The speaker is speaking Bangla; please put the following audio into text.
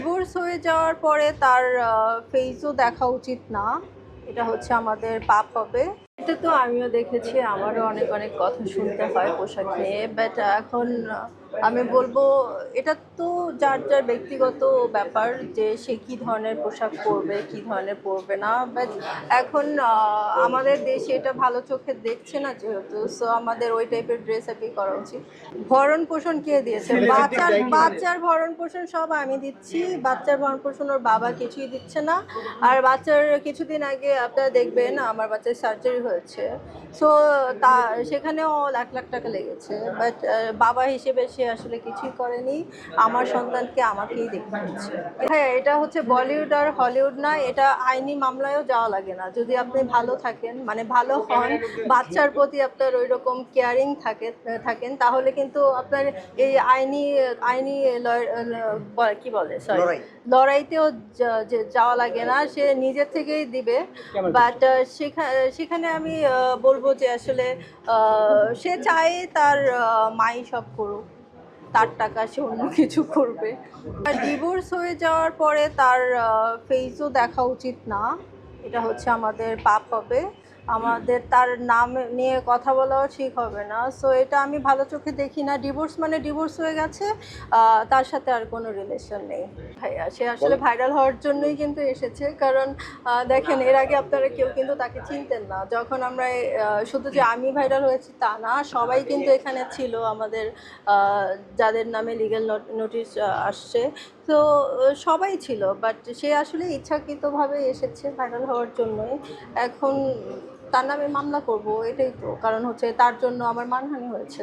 ডিভোর্স হয়ে যাওয়ার পরে তার ফেসও দেখা উচিত না। এটা হচ্ছে আমাদের পাপ হবে। এটা তো আমিও দেখেছি, আমারও অনেক অনেক কথা শুনতে হয় পোশাক নিয়ে। বাট এখন আমি বলব এটা তো যার যার ব্যক্তিগত ব্যাপার যে সে কী ধরনের পোশাক পরবে কী ধরনের পরবে না। বাট এখন আমাদের দেশে এটা ভালো চোখে দেখছে না যেহেতু সো আমাদের ওই টাইপের ড্রেস আপই করা উচিত। ভরণ পোষণ কে দিয়েছে? বাচ্চার বাচ্চার ভরণ পোষণ সব আমি দিচ্ছি। বাচ্চার ভরণ পোষণ ওর বাবা কিছুই দিচ্ছে না। আর বাচ্চার কিছুদিন আগে আপনারা দেখবেন আমার বাচ্চার সার্জারি হয়েছে। সো তা সেখানেও লাখ লাখ টাকা লেগেছে। বাট বাবা হিসেবে সে আসলে কিছুই করেনি। আমার সন্তানকে আমাকেই দেখতে হচ্ছে। হ্যাঁ এটা হচ্ছে বলিউড আর হলিউড না এটা আইনি মামলায়ও যাওয়া লাগে না। যদি আপনি ভালো থাকেন মানে ভালো হন বাচ্চার প্রতি আপনার ওই রকম কেয়ারিং থাকে থাকেন তাহলে কিন্তু আপনার এই আইনি আইনি কি বলে সরি লড়াইতেও যাওয়া লাগে না সে নিজের থেকেই দিবে। বাট সেখানে আমি আহ, বলব যে আসলে আহ, সে চায় তার মাই সব করুক। তার টাকা সে অন্য কিছু করবে। আর ডিভোর্স হয়ে যাওয়ার পরে তার ফেসও দেখা উচিত না। এটা হচ্ছে আমাদের পাপ হবে। আমাদের তার নাম নিয়ে কথা বলাও ঠিক হবে না। সো এটা আমি ভালো চোখে দেখি না। ডিভোর্স মানে ডিভোর্স হয়ে গেছে তার সাথে আর কোনো রিলেশন নেই। ভাইয়া সে আসলে ভাইরাল হওয়ার জন্যই কিন্তু এসেছে। কারণ দেখেন এর আগে আপনারা কেউ কিন্তু তাকে চিনতেন না। যখন আমরা শুধু যে আমি ভাইরাল হয়েছি তা না সবাই কিন্তু এখানে ছিল আমাদের যাদের নামে লিগ্যাল নোটিশ আসছে। তো সবাই ছিল বাট সে আসলে ইচ্ছাকৃতভাবে এসেছে ভাইরাল হওয়ার জন্যই। এখন তার নামে মামলা করব এটাই তো। কারণ হচ্ছে তার জন্য আমার মানহানি হয়েছে।